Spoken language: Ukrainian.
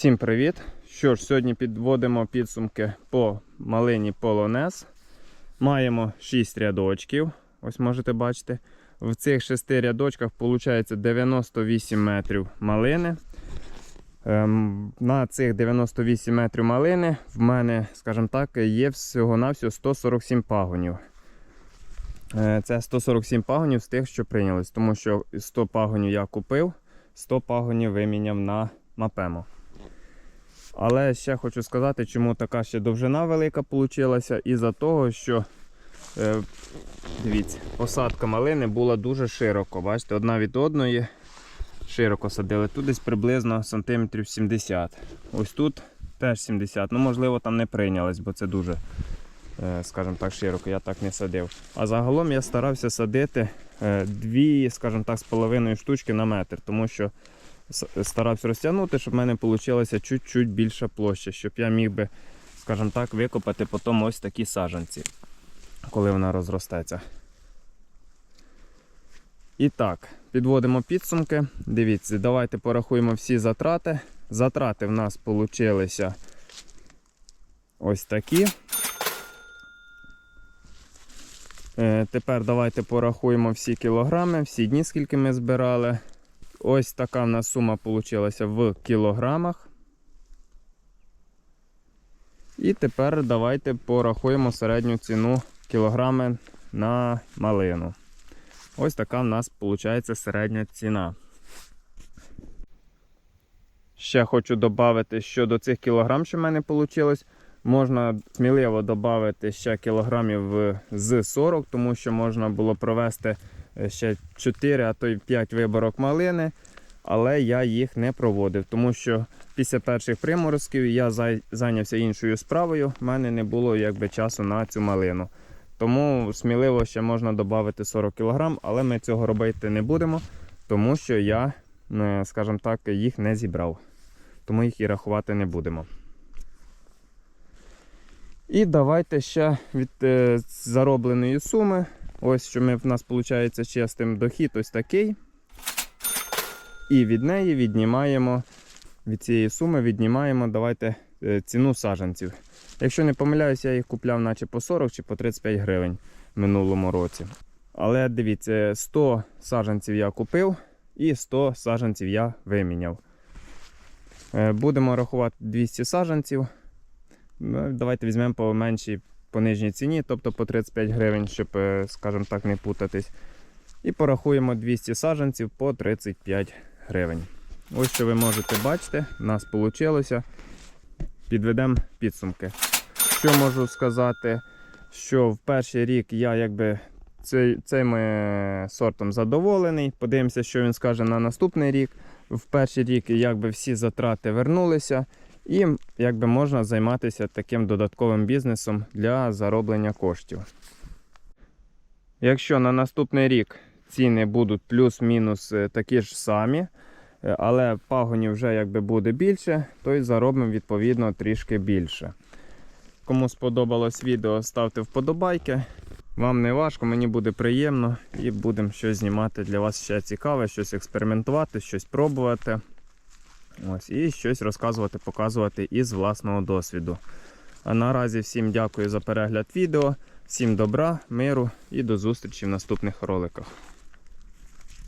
Всім привіт! Що ж, сьогодні підводимо підсумки по малині полонез. Маємо 6 рядочків. Ось можете бачити. В цих 6 рядочках виходить 98 метрів малини. Ем, на цих 98 метрів малини в мене, скажімо так, є всього-навсього 147 пагонів. Е, Це 147 пагонів з тих, що прийнялись, тому що 100 пагонів я купив, 100 пагонів виміняв на мапемо. Але ще хочу сказати, чому така ще довжина велика вийшла. Із-за того, що е, дивіться, посадка малини була дуже широко. Бачите, одна від одної широко садили. Тут десь приблизно сантиметрів 70. Ось тут теж 70. Ну, можливо, там не прийнялось, бо це дуже, е, скажімо так, широко. Я так не садив. А загалом я старався садити е, дві, скажімо так, з половиною штучки на метр, тому що старався розтягнути, щоб в мене вийшла чуть-чуть більша площа, щоб я міг би, скажімо так, викопати потім ось такі саджанці, коли вона розростеться. І так, підводимо підсумки. Дивіться, давайте порахуємо всі затрати. Затрати в нас вийшли ось такі. Е, Тепер давайте порахуємо всі кілограми, всі дні, скільки ми збирали. Ось така в нас сума вийшла в кілограмах. І тепер давайте порахуємо середню ціну кілограми на малину. Ось така в нас виходить середня ціна. Ще хочу додати, що до цих кілограм, що в мене вийшло, можна сміливо додати ще кілограмів е, з 40, тому що можна було провести ще 4, а то й 5 виборок малини. Але я їх не проводив, тому що після перших приморозків я зайнявся іншою справою. У мене не було якби часу на цю малину. Тому сміливо ще можна додати 40 кг, але ми цього робити не будемо, тому що я, е, скажімо так, їх не зібрав. Тому їх і рахувати не будемо. І давайте ще від е, заробленої суми. Ось що ми, в нас виходить чистим дохід ось такий. І від неї віднімаємо, від цієї суми віднімаємо давайте е, ціну саджанців. Якщо не помиляюсь, я їх купляв наче по 40 чи по 35 гривень в минулому році. Але дивіться, 100 саджанців я купив і 100 саджанців я виміняв. Е, Будемо рахувати 200 саджанців. Ну, Давайте візьмемо по меншій, по нижній ціні, тобто по 35 гривень, щоб, е, скажімо так, не путатись. І порахуємо 200 саджанців по 35 гривень. Ось що ви можете бачити, у нас вийшло. Підведемо підсумки. Що можу сказати, що в перший рік я якби цим е, сортом задоволений. Подивимося, що він скаже на наступний рік. В перший рік якби всі затрати вернулися, і якби можна займатися таким додатковим бізнесом для зароблення коштів. Якщо на наступний рік ціни будуть плюс-мінус е, такі ж самі, е, але пагонів вже якби буде більше, то й заробимо відповідно трішки більше. Кому сподобалось відео, ставте вподобайки. Вам не важко, мені буде приємно і будемо щось знімати для вас ще цікаве, щось експериментувати, щось пробувати. Ось, і щось розказувати, показувати із власного досвіду. А наразі всім дякую за перегляд відео, всім добра, миру і до зустрічі в наступних роликах.